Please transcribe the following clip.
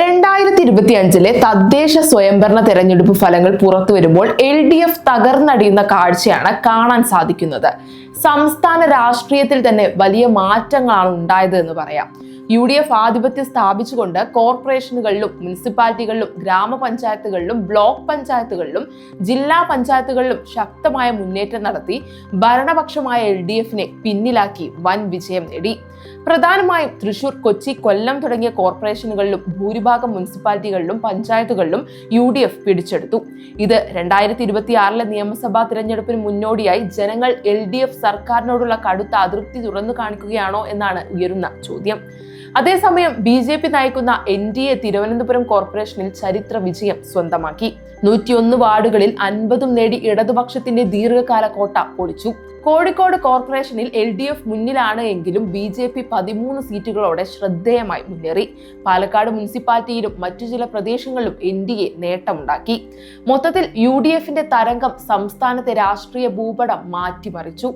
രണ്ടായിരത്തി ഇരുപത്തി അഞ്ചിലെ തദ്ദേശ സ്വയംഭരണ തെരഞ്ഞെടുപ്പ് ഫലങ്ങൾ പുറത്തു വരുമ്പോൾ എൽ ഡി എഫ് തകർന്നടിയുന്ന കാഴ്ചയാണ് കാണാൻ സാധിക്കുന്നത്. സംസ്ഥാന രാഷ്ട്രീയത്തിൽ തന്നെ വലിയ മാറ്റങ്ങളാണ് ഉണ്ടായത് എന്ന് പറയാം. യു ഡി എഫ് ആധിപത്യം സ്ഥാപിച്ചുകൊണ്ട് കോർപ്പറേഷനുകളിലും മുനിസിപ്പാലിറ്റികളിലും ഗ്രാമപഞ്ചായത്തുകളിലും ബ്ലോക്ക് പഞ്ചായത്തുകളിലും ജില്ലാ പഞ്ചായത്തുകളിലും ശക്തമായ മുന്നേറ്റം നടത്തി ഭരണപക്ഷമായ എൽ ഡി എഫിനെ പിന്നിലാക്കി വൻ വിജയം നേടി. പ്രധാനമായും തൃശൂർ കൊച്ചി കൊല്ലം തുടങ്ങിയ കോർപ്പറേഷനുകളിലും ഭൂരിഭാഗം മുനിസിപ്പാലിറ്റികളിലും പഞ്ചായത്തുകളിലും യു ഡി എഫ് പിടിച്ചെടുത്തു. ഇത് രണ്ടായിരത്തി ഇരുപത്തിയാറിലെ നിയമസഭാ തിരഞ്ഞെടുപ്പിന് മുന്നോടിയായി ജനങ്ങൾ എൽ ഡി എഫ് സർക്കാരിനോടുള്ള കടുത്ത അതൃപ്തി തുറന്നു കാണിക്കുകയാണോ എന്നാണ് ഉയരുന്ന ചോദ്യം. അതേസമയം ബി ജെ പി നയിക്കുന്ന എൻ ഡി എ തിരുവനന്തപുരം കോർപ്പറേഷനിൽ ചരിത്ര വിജയം സ്വന്തമാക്കി. നൂറ്റിയൊന്ന് വാർഡുകളിൽ അൻപതും നേടി ഇടതുപക്ഷത്തിന്റെ ദീർഘകാല കോട്ട പൊളിച്ചു. കോഴിക്കോട് കോർപ്പറേഷനിൽ എൽ ഡി എഫ് മുന്നിലാണ് എങ്കിലും ബി ജെ പി പതിമൂന്ന് സീറ്റുകളോടെ ശ്രദ്ധേയമായി മുന്നേറി. പാലക്കാട് മുനിസിപ്പാലിറ്റിയിലും മറ്റു ചില പ്രദേശങ്ങളിലും എൻ ഡി എ നേട്ടമുണ്ടാക്കി. മൊത്തത്തിൽ യു ഡി എഫിന്റെ തരംഗം സംസ്ഥാനത്തെ രാഷ്ട്രീയ ഭൂപടം മാറ്റിമറിച്ചു.